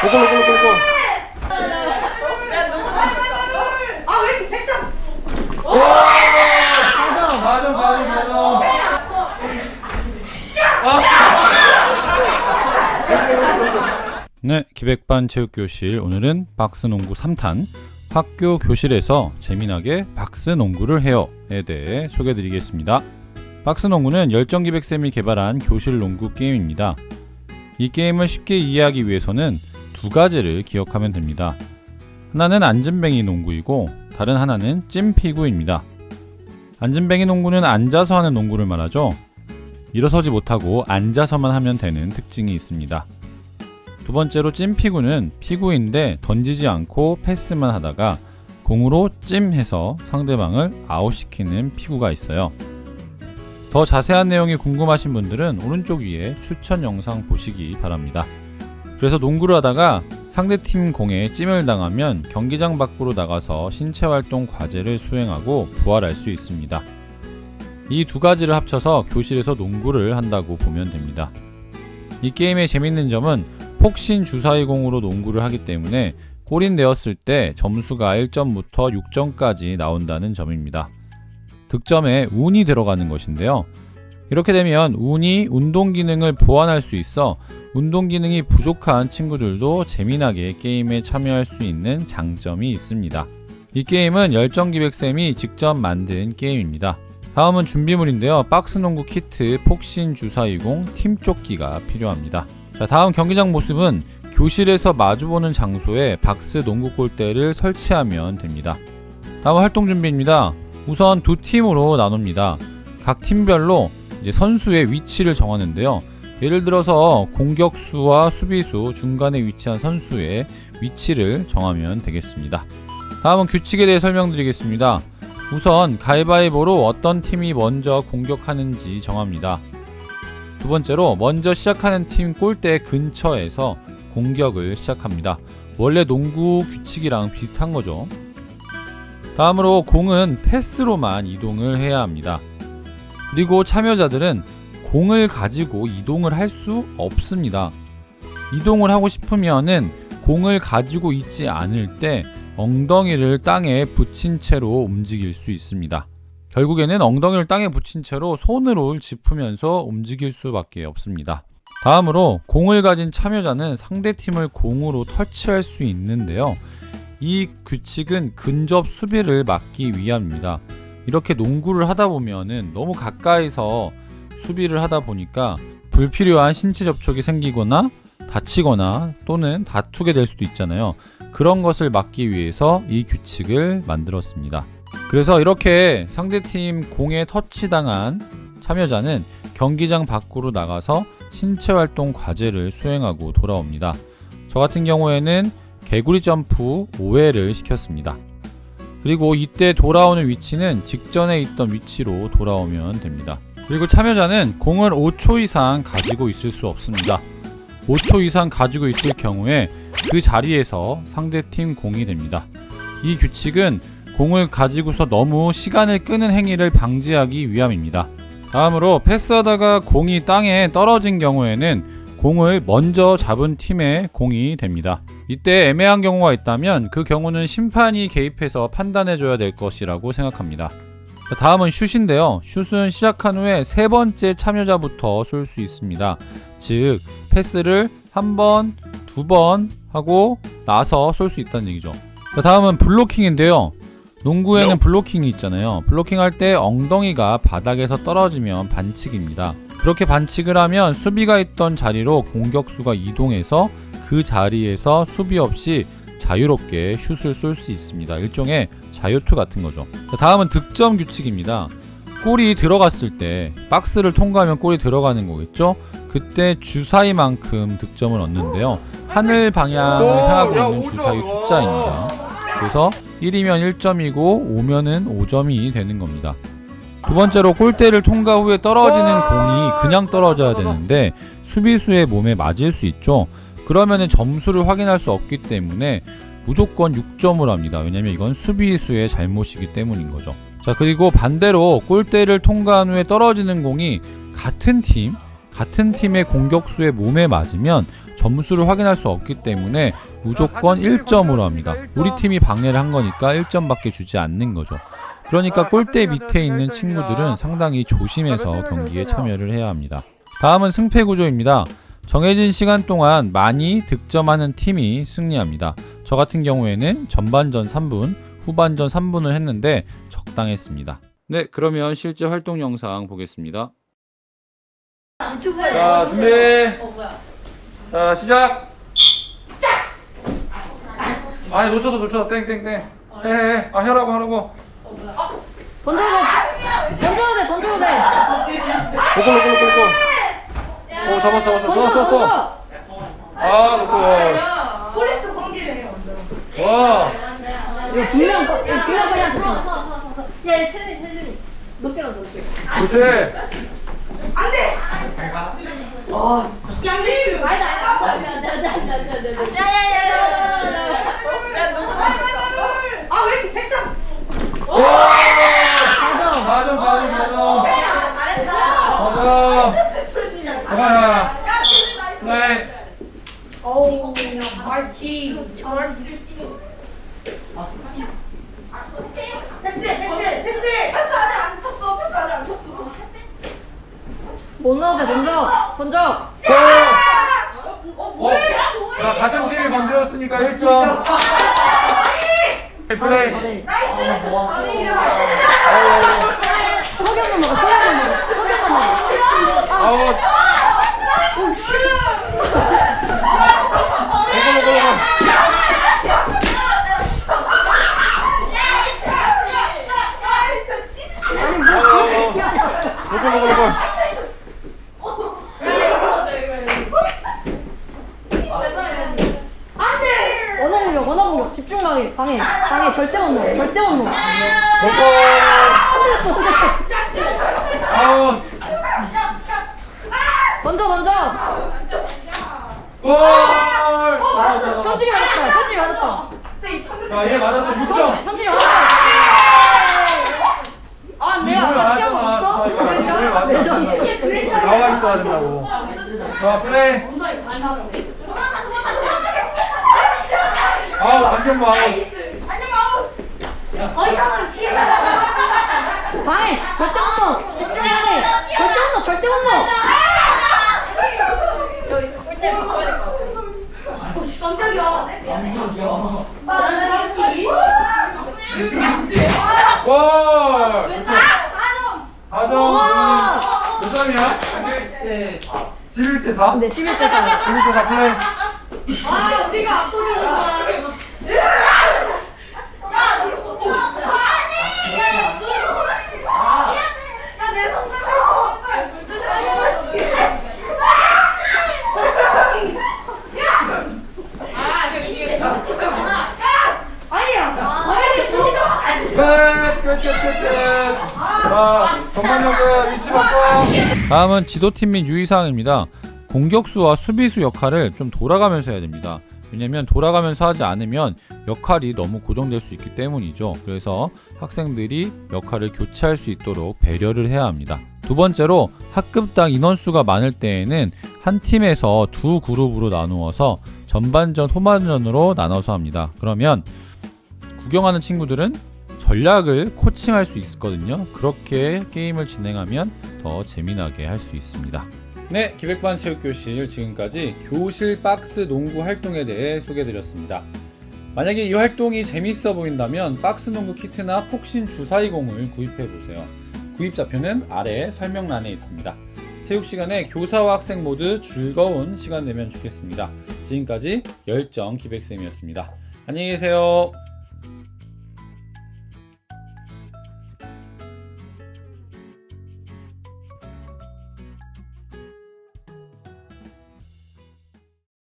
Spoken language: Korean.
됐어? 맞아 맞아 맞아. 네, 기백반 체육교실 오늘은 박스농구 3탄 학교 교실에서 재미나게 박스농구를 해요에 대해 소개드리겠습니다. 박스농구는 열정기백쌤이 개발한 교실 농구 게임입니다. 이 게임을 쉽게 이해하기 위해서는 두 가지를 기억하면 됩니다. 하나는 안전뱅이 농구이고 다른 하나는 찜피구입니다. 안전뱅이 농구는 앉아서 하는 농구를 말하죠. 일어서지 못하고 앉아서만 하면 되는 특징이 있습니다. 두 번째로 찜피구는 피구인데 던지지 않고 패스만 하다가 공으로 찜해서 상대방을 아웃시키는 피구가 있어요. 더 자세한 내용이 궁금하신 분들은 오른쪽 위에 추천 영상 보시기 바랍니다. 그래서 농구를 하다가 상대팀 공에 찜을 당하면 경기장 밖으로 나가서 신체 활동 과제를 수행하고 부활할 수 있습니다. 이 두 가지를 합쳐서 교실에서 농구를 한다고 보면 됩니다. 이 게임의 재밌는 점은 폭신 주사위 공으로 농구를 하기 때문에 골인 되었을 때 점수가 1점부터 6점까지 나온다는 점입니다. 득점에 운이 들어가는 것인데요. 이렇게 되면 운이 운동 기능을 보완할 수 있어 운동 기능이 부족한 친구들도 재미나게 게임에 참여할 수 있는 장점이 있습니다. 이 게임은 열정기백쌤이 직접 만든 게임입니다. 다음은 준비물인데요. 박스 농구 키트, 폭신 주사위공, 팀조끼가 필요합니다. 자, 다음 경기장 모습은 교실에서 마주보는 장소에 박스 농구 골대를 설치하면 됩니다. 다음 활동 준비입니다. 우선 두 팀으로 나눕니다. 각 팀별로 이제 선수의 위치를 정하는데요. 예를 들어서 공격수와 수비수 중간에 위치한 선수의 위치를 정하면 되겠습니다. 다음은 규칙에 대해 설명드리겠습니다. 우선 가위바위보로 어떤 팀이 먼저 공격하는지 정합니다. 두 번째로 먼저 시작하는 팀 골대 근처에서 공격을 시작합니다. 원래 농구 규칙이랑 비슷한 거죠. 다음으로 공은 패스로만 이동을 해야 합니다. 그리고 참여자들은 공을 가지고 이동을 할 수 없습니다. 이동을 하고 싶으면은 공을 가지고 있지 않을 때 엉덩이를 땅에 붙인 채로 움직일 수 있습니다. 결국에는 엉덩이를 땅에 붙인 채로 손으로 짚으면서 움직일 수밖에 없습니다. 다음으로 공을 가진 참여자는 상대팀을 공으로 터치할 수 있는데요. 이 규칙은 근접 수비를 막기 위함입니다. 이렇게 농구를 하다 보면은 너무 가까이서 수비를 하다 보니까 불필요한 신체 접촉이 생기거나 다치거나 또는 다투게 될 수도 있잖아요. 그런 것을 막기 위해서 이 규칙을 만들었습니다. 그래서 이렇게 상대팀 공에 터치당한 참여자는 경기장 밖으로 나가서 신체 활동 과제를 수행하고 돌아옵니다. 저 같은 경우에는 개구리 점프 5회를 시켰습니다. 그리고 이때 돌아오는 위치는 직전에 있던 위치로 돌아오면 됩니다. 그리고 참여자는 공을 5초 이상 가지고 있을 수 없습니다. 5초 이상 가지고 있을 경우에 그 자리에서 상대팀 공이 됩니다. 이 규칙은 공을 가지고서 너무 시간을 끄는 행위를 방지하기 위함입니다. 다음으로 패스하다가 공이 땅에 떨어진 경우에는 공을 먼저 잡은 팀의 공이 됩니다. 이때 애매한 경우가 있다면 그 경우는 심판이 개입해서 판단해줘야 될 것이라고 생각합니다. 자, 다음은 슛인데요. 슛은 시작한 후에 세 번째 참여자부터 쏠 수 있습니다. 즉, 패스를 한 번, 두 번 하고 나서 쏠 수 있다는 얘기죠. 자, 다음은 블로킹인데요. 농구에는 블로킹이 있잖아요. 블로킹 할 때 엉덩이가 바닥에서 떨어지면 반칙입니다. 그렇게 반칙을 하면 수비가 있던 자리로 공격수가 이동해서 그 자리에서 수비 없이 자유롭게 슛을 쏠 수 있습니다. 일종의 자유투 같은 거죠. 자, 다음은 득점 규칙입니다. 골이 들어갔을 때 박스를 통과하면 골이 들어가는 거겠죠? 그때 주사위만큼 득점을 얻는데요. 하늘 방향을 오, 향하고 야, 있는. 주사위 와. 숫자입니다. 그래서 1이면 1점이고 5면은 5점이 되는 겁니다. 두 번째로 골대를 통과 후에 떨어지는 공이 그냥 떨어져야 되는데 수비수의 몸에 맞을 수 있죠. 그러면은 점수를 확인할 수 없기 때문에 무조건 6점을 합니다. 왜냐면 이건 수비수의 잘못이기 때문인 거죠. 자, 그리고 반대로 골대를 통과한 후에 떨어지는 공이 같은 팀, 같은 팀의 공격수의 몸에 맞으면 점수를 확인할 수 없기 때문에 무조건 1점으로 합니다. 우리 팀이 방해를 한 거니까 1점밖에 주지 않는 거죠. 그러니까 골대 밑에 있는 친구들은 상당히 조심해서 경기에 참여를 해야 합니다. 다음은 승패 구조입니다. 정해진 시간 동안 많이 득점하는 팀이 승리합니다. 저 같은 경우에는 전반전 3분, 후반전 3분을 했는데 적당했습니다. 네, 그러면 실제 활동 영상 보겠습니다. 자, 준비. 자, 시작. 아니, 놓쳐도 놓쳐도 땡땡땡. 해, 해, 해. 아, 혀라고 하라고. 던져도 돼. 던져도 돼. 던져도 돼. 고고, 고고, 고고. 오, 잡았어, 잡았어. 던져 쏘았어, 쏘았어. 던져. 아, 놓고. 와. 이거 분명 이거 분명 그냥 야, 야, 채준이, 채준이. 몇 개만 더 줄게. 그렇지. 양배추. 아니다, 아니다. 안 돼, 안 돼, 안 돼, 안 돼, 안 돼, 안 돼. 야, 야, 야, 야, 야, 야, 야. 야, 너도 아왜 이렇게 했어? 사점, 사점, 사점. 잘했다. 사점. 하나. 네. 패스 패스 패스 패스 아직 안 쳤어. 패스 아직 안 쳤어. 돼. 던져. 던져. 어, 자, 같은 팀이 건드렸으니까 1점. 플레이. 석연만 먹어. 석연만 먹어. 석연만 먹어. 아웃. 고고, 고고, 고고. 고고, 고고, 고고. 원어 공격. 원어 공격. 집중 강해. 방해. 방해. 절대 못 넣어. 절대 못 넣어. 고고. 아웃. 던져 던져. 골. 현준이 맞았다. 현준이 맞았다. 자, 얘 맞았어. 6점. 현준이 맞았다. 아 이걸 맞았잖아. 자, 이거 이걸 맞았잖아. 나와 있어야 된다고. 자, 플레이. 아웃, 안경 봐. 방해. 절대 못 넣어. 집중해야 돼. 절대 못 넣어. 절대 못 넣어. 골대 바꿔야 될것 같아. 골. 4점. 와. 몇 점이야? 11대 4. 네 11대다. 11대 4 플레이. 아 우리가. 아니 진짜. 끝, 끝, 끝. 자. 다음은 지도팀 및 유의사항입니다. 공격수와 수비수 역할을 좀 돌아가면서 해야 됩니다. 왜냐면 돌아가면서 하지 않으면 역할이 너무 고정될 수 있기 때문이죠. 그래서 학생들이 역할을 교체할 수 있도록 배려를 해야 합니다. 두 번째로 학급당 인원수가 많을 때에는 한 팀에서 두 그룹으로 나누어서 전반전, 후반전으로 나눠서 합니다. 그러면 구경하는 친구들은 전략을 코칭할 수 있거든요. 그렇게 게임을 진행하면 더 재미나게 할 수 있습니다. 네, 기백반 체육교실 지금까지 교실 박스 농구 활동에 대해 소개드렸습니다. 만약에 이 활동이 재밌어 보인다면 박스 농구 키트나 폭신 주사위공을 구입해 보세요. 구입 좌표는 아래 설명란에 있습니다. 체육 시간에 교사와 학생 모두 즐거운 시간 되면 좋겠습니다. 지금까지 열정 기백쌤이었습니다. 안녕히 계세요.